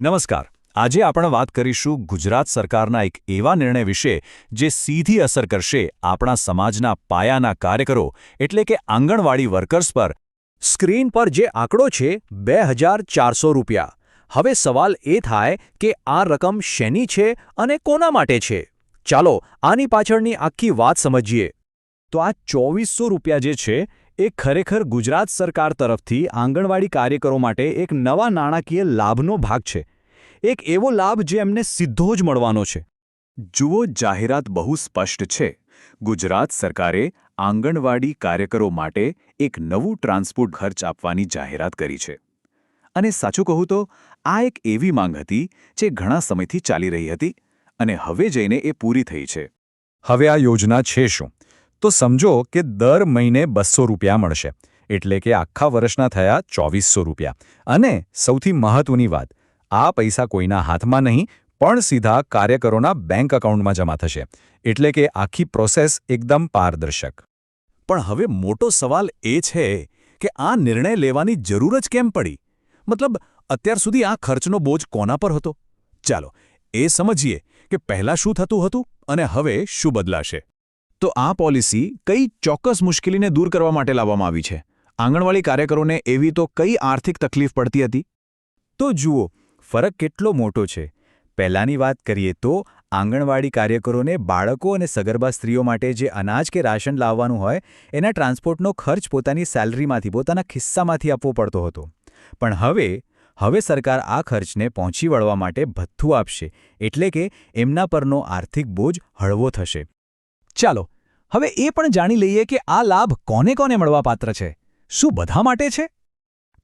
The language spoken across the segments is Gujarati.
નમસ્કાર. આજે આપણે વાત કરીશું ગુજરાત સરકારના એક એવા નિર્ણય વિશે જે સીધી અસર કરશે આપણા સમાજના પાયાના કાર્યકરો, એટલે કે આંગણવાડી વર્કર્સ પર. સ્ક્રીન પર જે આંકડો છે, બે રૂપિયા. હવે સવાલ એ થાય કે આ રકમ શેની છે અને કોના માટે છે? ચાલો આની પાછળની આખી વાત સમજીએ. તો આ ચોવીસો રૂપિયા જે છે એ ખરેખર ગુજરાત સરકાર તરફથી આંગણવાડી કાર્યકરો માટે એક નવા નાણાકીય લાભનો ભાગ છે. એક એવો લાભ જે એમને સીધો જ મળવાનો છે. જુઓ, જાહેરાત બહુ સ્પષ્ટ છે. ગુજરાત સરકારે આંગણવાડી કાર્યકરો માટે એક નવું ટ્રાન્સપોર્ટ ખર્ચ આપવાની જાહેરાત કરી છે. અને સાચું કહું તો, આ એક એવી માંગ હતી જે ઘણા સમયથી ચાલી રહી હતી અને હવે જઈને એ પૂરી થઈ છે. હવે આ યોજના છે શું? તો સમજો કે દર મહિને બસો રૂપિયા મળશે. એટલે કે આખા વર્ષના થયા ચોવીસો રૂપિયા. અને સૌથી મહત્વની વાત, આ પૈસા કોઈના હાથમાં નહીં, પણ સીધા કાર્યકરોના બેંક એકાઉન્ટમાં જમા થશે. એટલે કે આખી પ્રોસેસ એકદમ પારદર્શક. પણ હવે મોટો સવાલ એ છે કે આ નિર્ણય લેવાની જરૂર જ કેમ પડી? મતલબ, અત્યાર સુધી આ ખર્ચનો બોજ કોના પર હતો? ચાલો, એ સમજીએ કે પહેલાં શું થતું હતું અને હવે શું બદલાશે. તો આ પોલિસી કઈ ચોક્કસ મુશ્કેલીને દૂર કરવા માટે લાવવામાં આવી છે? આંગણવાડી કાર્યકરોને એવી તો કઈ આર્થિક તકલીફ પડતી હતી? તો જુઓ, ફરક કેટલો મોટો છે. પહેલાંની વાત કરીએ તો, આંગણવાડી કાર્યકરોને બાળકો અને સગર્ભા સ્ત્રીઓ માટે જે અનાજ કે રાશન લાવવાનું હોય, એના ટ્રાન્સપોર્ટનો ખર્ચ પોતાની સેલરીમાંથી, પોતાના ખિસ્સામાંથી આપવો પડતો હતો. પણ હવે હવે સરકાર આ ખર્ચને પહોંચી વળવા માટે ભથ્થું આપશે, એટલે કે એમના પરનો આર્થિક બોજ હળવો થશે. ચાલો, હવે એ પણ જાણી લઈએ કે આ લાભ કોને કોને મળવા પાત્ર છે? શું બધા માટે છે?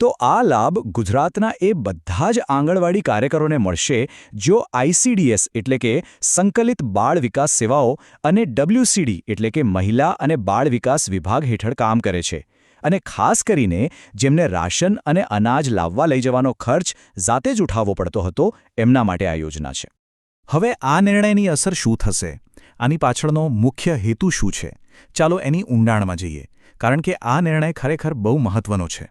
તો આ લાભ ગુજરાતના એ બધા જ આંગણવાડી કાર્યકરોને મળશે જો આઈસીડીએસ એટલે કે સંકલિત બાળ વિકાસ સેવાઓ અને ડબલ્યુસીડી એટલે કે મહિલા અને બાળ વિકાસ વિભાગ હેઠળ કામ કરે છે. અને ખાસ કરીને જેમને રાશન અને અનાજ લાવવા લઈ જવાનો ખર્ચ જાતે જ ઉઠાવવો પડતો હતો, એમના માટે આ યોજના છે. હવે આ નિર્ણયની અસર શું થશે? આની પાછળનો મુખ્ય હેતુ શું છે? ચાલો એની ઊંડાણમાં જઈએ, કારણ કે આ નિર્ણય ખરેખર બહુ મહત્વનો છે.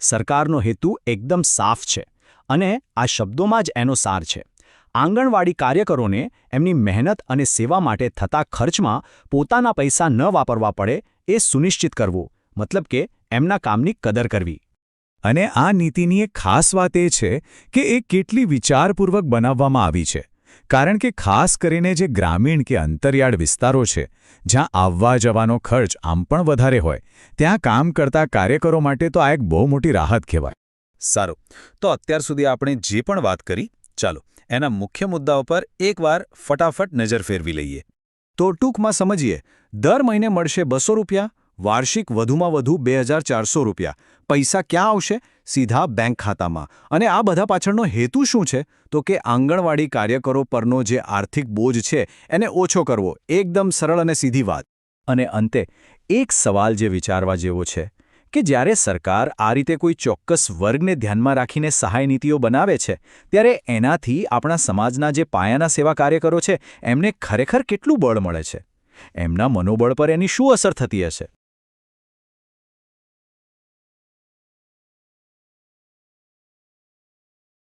સરકારનો હેતુ એકદમ સાફ છે, અને આ શબ્દોમાં જ એનો સાર છે. આંગણવાડી કાર્યકરોને એમની મહેનત અને સેવા માટે થતા ખર્ચમાં પોતાના પૈસા ન વાપરવા પડે એ સુનિશ્ચિત કરવું, મતલબ કે એમના કામની કદર કરવી. અને આ નીતિની એક ખાસ વાત એ છે કે એ કેટલી વિચારપૂર્વક બનાવવામાં આવી છે. કારણ કે ખાસ કરીને જે ગ્રામીણ કે અંતરિયાળ વિસ્તારો છે, જ્યાં આવવા જવાનો ખર્ચ આમ પણ વધારે હોય, ત્યાં કામ કરતા કાર્યકરો માટે તો આ એક બહુ મોટી રાહત કહેવાય. સારું. તો અત્યાર સુધી આપણે જે પણ વાત કરી, ચાલો, એના મુખ્ય મુદ્દાઓ પર એકવાર ફટાફટ નજર ફેરવી લઈએ. તો ટૂંકમાં સમજીએ, દર મહિને મળશે બસો રૂપિયા, વાર્ષિક વધુમાં વધુ બે રૂપિયા. પૈસા ક્યાં આવશે? સીધા બેંક ખાતામાં. અને આ બધા પાછળનો હેતુ શું છે? તો કે આંગણવાડી કાર્યકરો પરનો જે આર્થિક બોજ છે, એને ઓછો કરવો. એકદમ સરળ અને સીધી વાત. અને અંતે, એક સવાલ જે વિચારવા જેવો છે, કે જ્યારે સરકાર આ રીતે કોઈ ચોક્કસ વર્ગને ધ્યાનમાં રાખીને સહાય નીતિઓ બનાવે છે, ત્યારે એનાથી આપણા સમાજના જે પાયાના સેવા કાર્યકરો છે, એમને ખરેખર કેટલું બળ મળે છે? એમના મનોબળ પર એની શું અસર થતી હશે?